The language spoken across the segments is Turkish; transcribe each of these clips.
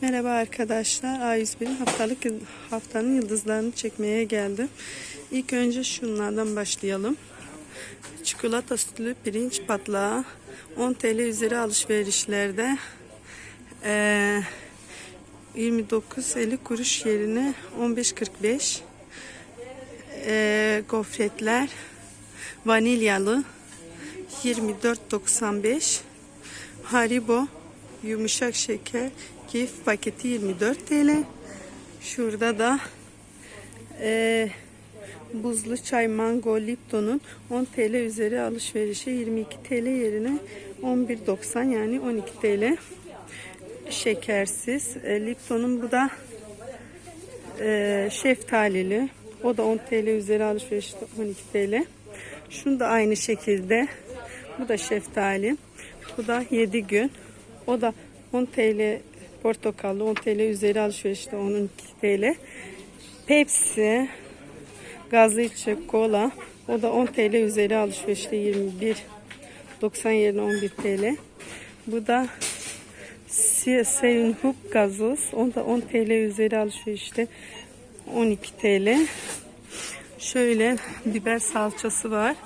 Merhaba arkadaşlar. A101'in haftalık haftanın yıldızlarını çekmeye geldim. İlk önce şunlardan başlayalım. Çikolata sütlü pirinç patlağı 10 TL üzeri alışverişlerde eee 29.50 kuruş yerine 15.45 eee gofretler vanilyalı 24.95 Haribo yumuşak şeker keyif paketi 24 TL. Şurada da eee, buzlu çay mango Lipton'un 10 TL üzeri alışverişe 22 TL yerine 11.90 yani 12 TL. Şekersiz. E, Lipton'un bu da eee şeftalili. O da 10 TL üzeri alışverişte 12 TL. Şunu da aynı şekilde. Bu da şeftali. Bu da 7 gün. O da 10 TL portakallı 10 TL üzeri alışverişte 12 TL. Pepsi gazlı içecek kola o da 10 TL üzeri alışverişte 21 90 yerine 11 TL. Bu da Seyun Hub gazoz o da 10 TL üzeri alışverişte 12 TL. Şöyle biber salçası var.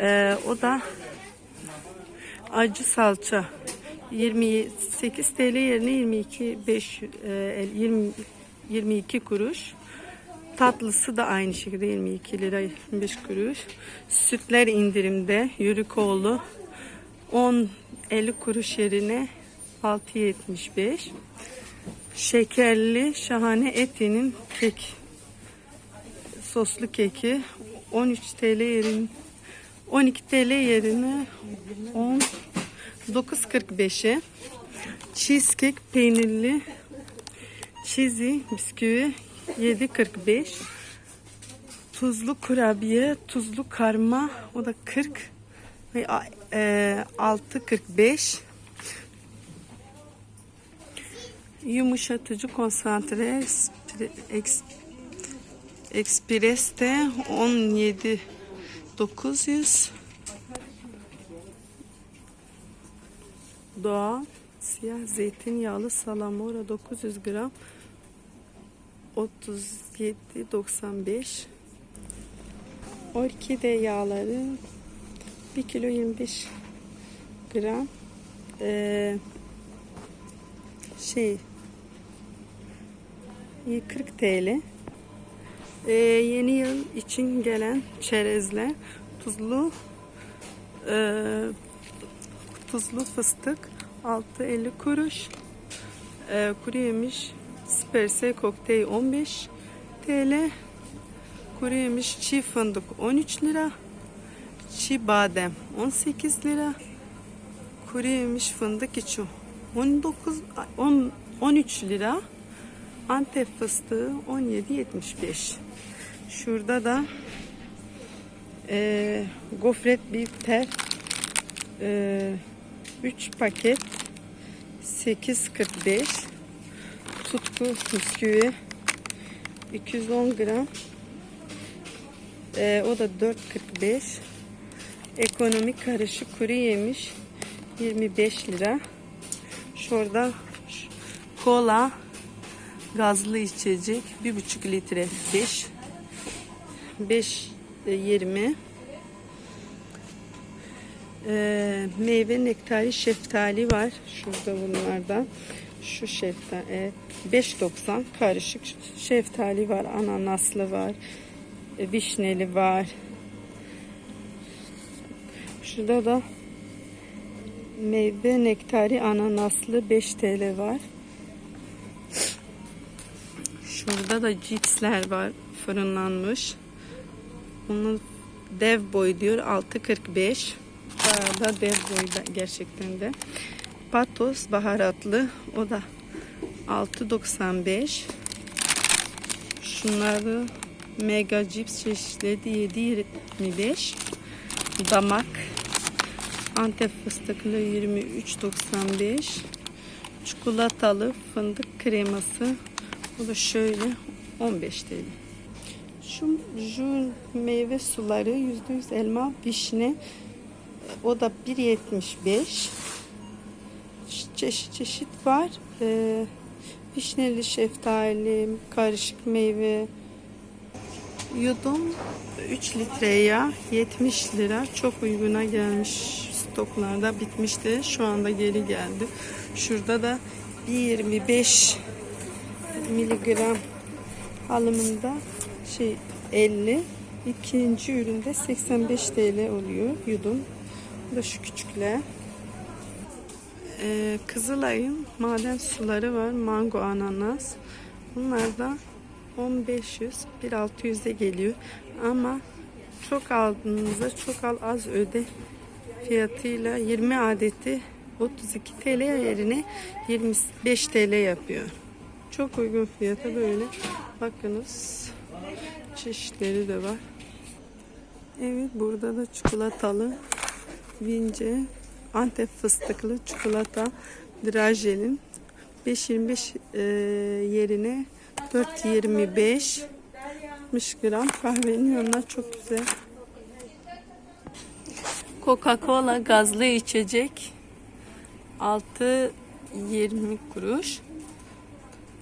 Ee, o da acı salça 28 TL yerine 22 5 e, 20 22 kuruş. Tatlısı da aynı şekilde 22 lira 25 kuruş. Sütler indirimde. Yürükoğlu 10 50 kuruş yerine 6.75. Şekerli şahane etinin kek soslu keki 13 TL yerin 12 TL yerine 10 9.45'e cheesecake peynirli. Cheesy bisküvi 7.45 tuzlu kurabiye tuzlu karma o da 40 ve e, 6.45 yumuşatıcı konsantre Express'te 17 900 Doğal siyah zeytinyağlı salamura 900 gram 37.95 Orkide yağları 1 kilo 25 gram. Ee, şey 40 TL ee, yeni yıl için gelen çerezle tuzlu e, tuzlu fıstık 6.50 kuruş. E, kuru yemiş sperse kokteyl 15 TL kuru yemiş çiğ fındık 13 lira. Çiğ badem 18 lira. Kuru yemiş fındık içi 19 10, 13 lira. Antep fıstığı 17.75 şurada da e, gofret bitter e, 3 paket 8.45 tutku bisküvi 210 gram. Ee, o da 4.45 ekonomik karışık kuru yemiş 25 lira. Şurada kola gazlı içecek 1.5 litre 5 5 e, 20 ee, meyve nektari şeftali var. Şurada bunlardan. Şu şeftali 5.90 karışık şeftali var. Ananaslı var. e, Vişneli var. Şurada da meyve nektari ananaslı 5 TL var. Şurada da cipsler var. Fırınlanmış. Onun dev boy diyor 6.45. Bayağı da dev boyda gerçekten de. Patos baharatlı. O da 6.95. Şunları mega cips çeşitleri 7.25. Damak. Antep fıstıklı 23.95. Çikolatalı fındık kreması. O da şöyle 15 TL. Şu, şu meyve suları %100 elma, vişne. O da 1.75. Çeşit çeşit var. Ee, vişneli şeftali, karışık meyve. Yudum 3 litre yağ 70 lira. Çok uyguna gelmiş. Stoklarda bitmişti. Şu anda geri geldi. Şurada da 1.25 miligram alımında şey 50 ikinci üründe 85 TL oluyor yudum. Bu da şu küçükler. Ee, Kızılay'ın maden suları var. Mango ananas. Bunlar da 1500 1600'e geliyor. Ama çok aldığınızda çok al az öde fiyatıyla 20 adeti 32 TL yerine 25 TL yapıyor. Çok uygun fiyata böyle. Bakınız çeşitleri de var. Evet burada da çikolatalı vince Antep fıstıklı çikolata drajelin 5.25 e, yerine 4.25 60 gram kahvenin yanına çok güzel. Coca-Cola gazlı içecek 6.20 kuruş.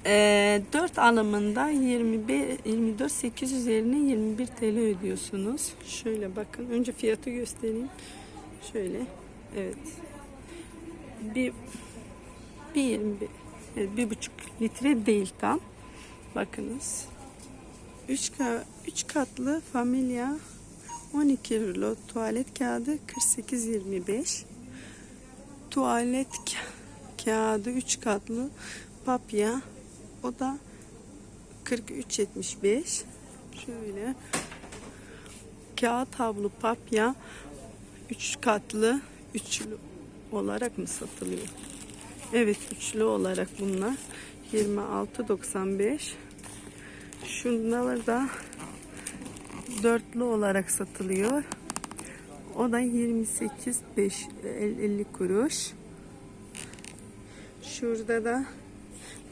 E, 4 alımında 21 24 800 yerine 21 TL ödüyorsunuz. Şöyle bakın. Önce fiyatı göstereyim. Şöyle. Evet. Bir bir 21 evet, bir buçuk litre değil tam. Bakınız. 3 3 katlı familya 12 rulo tuvalet kağıdı 48.25 tuvalet ka- kağıdı 3 katlı papya o da 43.75 şöyle kağıt havlu papya 3 katlı üçlü olarak mı satılıyor? Evet üçlü olarak bunlar 26.95 Şunlar da dörtlü olarak satılıyor. O da 28 5 50 kuruş. Şurada da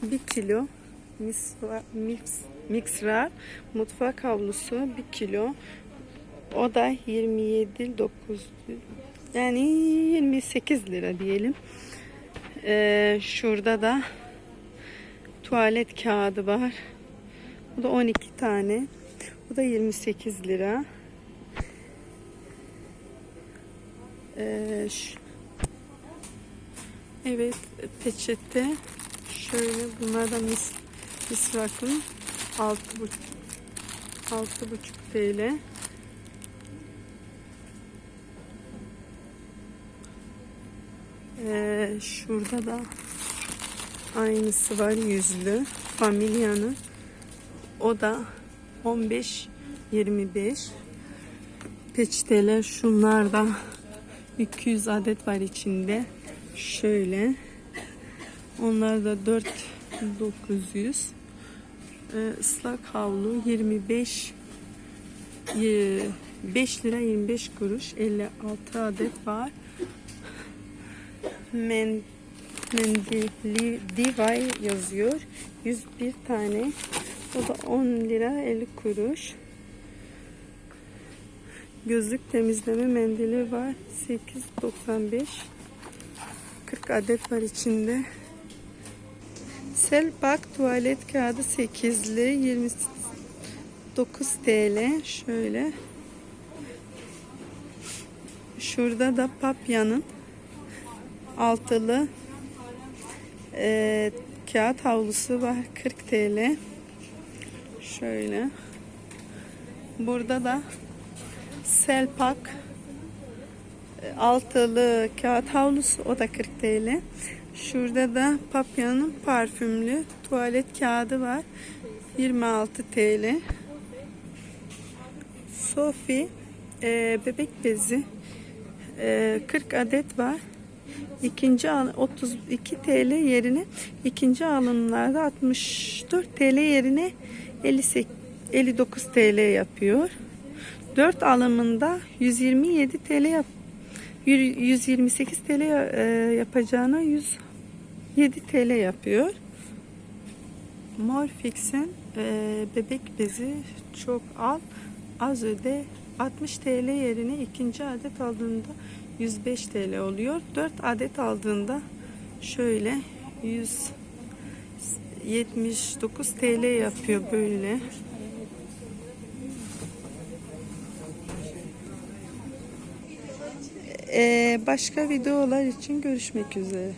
1 kilo misva, mix, mixrar mutfak havlusu 1 kilo. O da 27 9 yani 28 lira diyelim. Ee, şurada da tuvalet kağıdı var. Bu da 12 tane. Bu da 28 lira. Ee, evet peçete şöyle bunlar da mis, misvakın 6 buçuk 6 buçuk TL. Ee, şurada da aynısı var yüzlü familyanın o da 15 25 peçeteler şunlar da 200 adet var içinde. Şöyle. Onlar da 4 900 ee, ıslak havlu 25 e, 5 lira 25 kuruş. 56 adet var Men, mendili divay yazıyor 101 tane o da 10 lira 50 kuruş. Gözlük temizleme mendili var. 8.95. 40 adet var içinde. Selpak tuvalet kağıdı 8'li 29 TL. Şöyle. Şurada da papyanın altılı e, kağıt havlusu var 40 TL. Şöyle. Burada da Selpak e, altılı kağıt havlusu o da 40 TL. Şurada da Papya'nın parfümlü tuvalet kağıdı var. 26 TL. Sofi e, bebek bezi e, 40 adet var. İkinci al 32 TL yerine ikinci alımlarda 64 TL yerine 58 59 TL yapıyor. 4 alımında 127 TL yap 128 TL e, yapacağına 107 TL yapıyor. Morfix'in e, bebek bezi çok al az öde 60 TL yerine ikinci adet aldığında 105 TL oluyor. 4 adet aldığında şöyle 179 TL yapıyor böyle. Ee, başka videolar için görüşmek üzere.